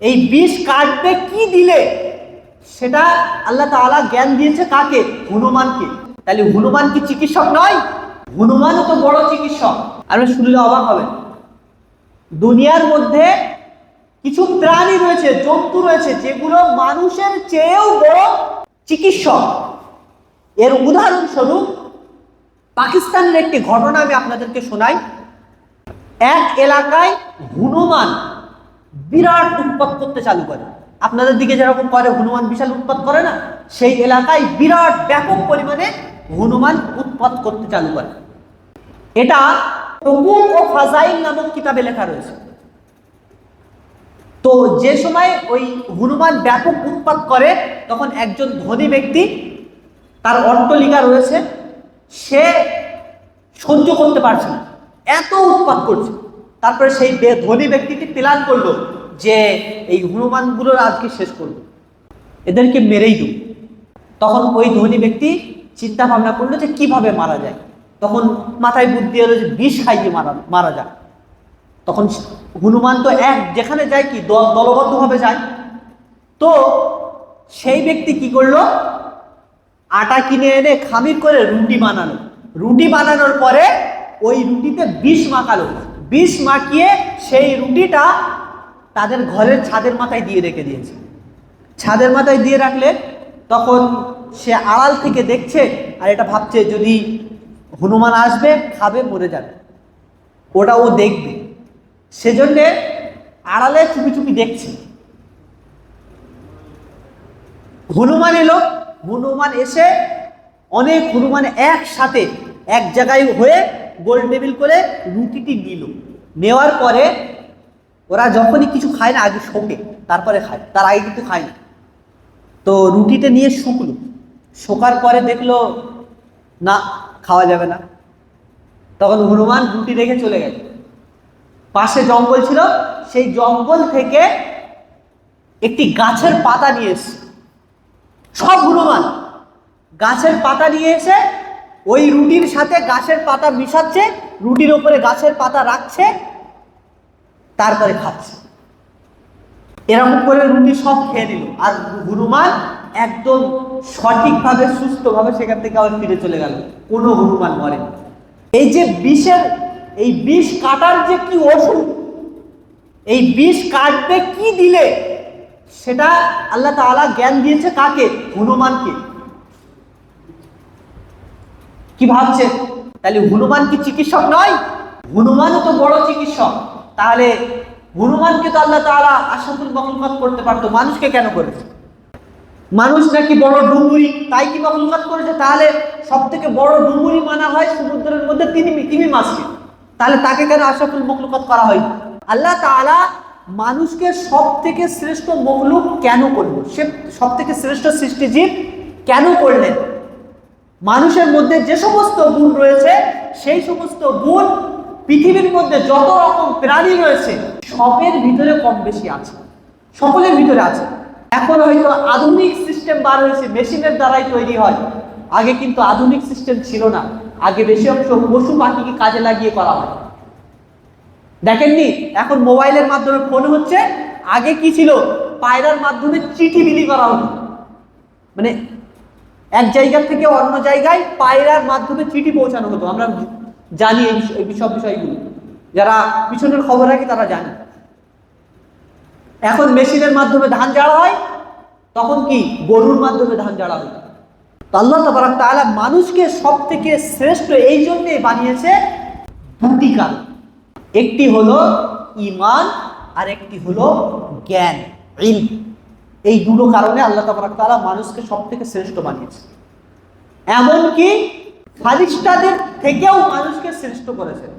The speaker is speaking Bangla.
এই বিষ কাটবে কি দিলে? সেটা আল্লাহ তাআলা জ্ঞান দিয়েছে কাকে? হনুমানকে। তাহলে হনুমান কি চিকিৎসক নয়? হনুমানও তো বড় চিকিৎসক। আপনি শুনলে অবাক হবেন দুনিয়ার মধ্যে কিছু প্রাণী রয়েছে, জন্তু রয়েছে, যেগুলো মানুষের চেয়েও বড় চিকিৎসক। এর উদাহরণস্বরূপ, পাকিস্তানের একটি ঘটনা আমি আপনাদেরকে শোনাই। এক এলাকায় হনুমান বিরাট উৎপাত করতে চালু করে। আপনাদের দিকে যেরকম করে হনুমান বিশাল উৎপাত করে না, সেই এলাকায় বিরাট ব্যাপক পরিমাণে হনুমান উৎপাত করতে চালু করে। এটা হুকুম ও ফাজাইল নামক কিতাবে লেখা রয়েছে। তো যে সময় ওই হনুমান ব্যাপক উৎপাত করে, তখন একজন ধনী ব্যক্তি তার অট্টলিকা রয়েছে, সে সহ্য করতে পারছে না। এত উৎপাত করছে। তারপরে সেই ধনী ব্যক্তিটি প্ল্যান করল যে এই হনুমানগুলোর আজকে শেষ করব। এদেরকে মেরেই দেব। তখন ওই ধনী ব্যক্তি চিন্তা ভাবনা করল যে কীভাবে মারা যায়। তখন মাথায় বুদ্ধি এলো যে বিষ খাইয়ে মারা মারা যায় তখন হনুমান তো এক, যেখানে যায় কি, দল- দলবদ্ধভাবে যায়। তো সেই ব্যক্তি কি করল? আটা কিনে এনে খামির করে রুটি বানালো। রুটি বানানোর পরে ওই রুটিতে বিষ মাখালো। বিষ মাখিয়ে সেই রুটিটা তাদের ঘরের ছাদের মাথায় দিয়ে রেখে দিয়েছে। ছাদের মাথায় দিয়ে রাখলে তখন সে আড়াল থেকে দেখছে, আর এটা ভাবছে যদি হনুমান আসবে, খাবে, মরে যাবে। ওটা ও দেখবে। সেজন্যে আড়ালে চুপি চুপি দেখছে। হনুমান এলো। হনুমান এসে অনেক হনুমান একসাথে এক জায়গায় হয়ে গোল টেবিল করে রুটিটি নিল। নেওয়ার পরে ওরা যখনই কিছু খায় না, আগে শোকে, তারপরে খায়। তার আগে কিন্তু খায় না। তো রুটিটা নিয়ে শুকলো। শোকার পরে দেখল, না, খাওয়া যাবে না। তখন হনুমান রুটি রেখে চলে গেল। পাশে জঙ্গল ছিল। সেই জঙ্গল থেকে একটি গাছের পাতা নিয়ে এসছে। সব হনুমান গাছের পাতা নিয়ে এসে ওই রুটির সাথে গাছের পাতা মিশাচ্ছে, রুটির ওপরে গাছের পাতা রাখছে, তারপরে খাচ্ছে। এরকম করে রুটি সব খেয়ে নিল। আর হনুমান একদম সঠিকভাবে, সুস্থভাবে সেখান থেকে আবার ফিরে চলে গেল। কোনো হনুমান মরে এই যে বিষের, এই বিষ কাটার যে কি ওষুধ, এই বিষ কাটতে কি দিলে, সেটা আল্লাহ তাআলা জ্ঞান দিয়েছে কাকে? হনুমানকে। কি ভাবছে? তাহলে হনুমান কি চিকিৎসক নয়? হনুমানও তো বড় চিকিৎসক। তাহলে হনুমানকে তো আল্লাহ তাআলা আশাফুল মখলুকাত করতে পারতো, মানুষকে কেন করেছে? মানুষ নাকি বড় ডুমুরি, তাই কি মখলুকাত করেছে? তাহলে সব থেকে বড় ডুমুরি মানা হয় সমুদ্রের মধ্যে তিনি তিমি মাছকে। তাহলে তাকে কেন আশাফুল মখলুকাত করা হয়? আল্লাহ তাআলা মানুষকে সব থেকে শ্রেষ্ঠ মখলুক কেন করল? সে সব থেকে শ্রেষ্ঠ সৃষ্টিজীব কেন করলেন? মানুষের মধ্যে যে সমস্ত গুণ রয়েছে, সেই সমস্ত গুণ পৃথিবীর মধ্যে যত রকম প্রাণী রয়েছে, সবের ভিতরে কম বেশি আছে। সকলের ভিতরে আছে। এখন হয়তো আধুনিক সিস্টেম বার হয়েছে, মেশিনের দ্বারাই তৈরি হয়। আগে কিন্তু আধুনিক সিস্টেম ছিল না। আগে বেশি অংশ পশু পাখিকে কাজে লাগিয়ে করা হয়। দেখেননি? এখন মোবাইলের মাধ্যমে ফোন হচ্ছে। আগে কি ছিল? পায়রার মাধ্যমে চিঠি বিলি করা হতো। মানে এক জায়গা থেকে অন্য জায়গায় পায়রার মাধ্যমে চিঠি পৌঁছানো হতো। আমরা জানি এই সব বিষয়গুলো। যারা পিছনের খবর রাখে তারা জানে। এখন মেশিনের মাধ্যমে ধান ঝাড়া হয়, তখন কি গরুর মাধ্যমে ধান ঝাড়া হয়? আল্লাহ তাবারাক তাআলা মানুষকে সব থেকে শ্রেষ্ঠ এই জন্যে বানিয়েছে দুটি কারণ। একটি হলো ইমান আর একটি হলো জ্ঞান, ইলম। এই দুটো কারণে আল্লাহ তাবারাক তারা মানুষকে সব থেকে শ্রেষ্ঠ বানিয়েছে। এমনকি ফারিস্তাদের থেকেও মানুষকে শ্রেষ্ঠ করেছেন।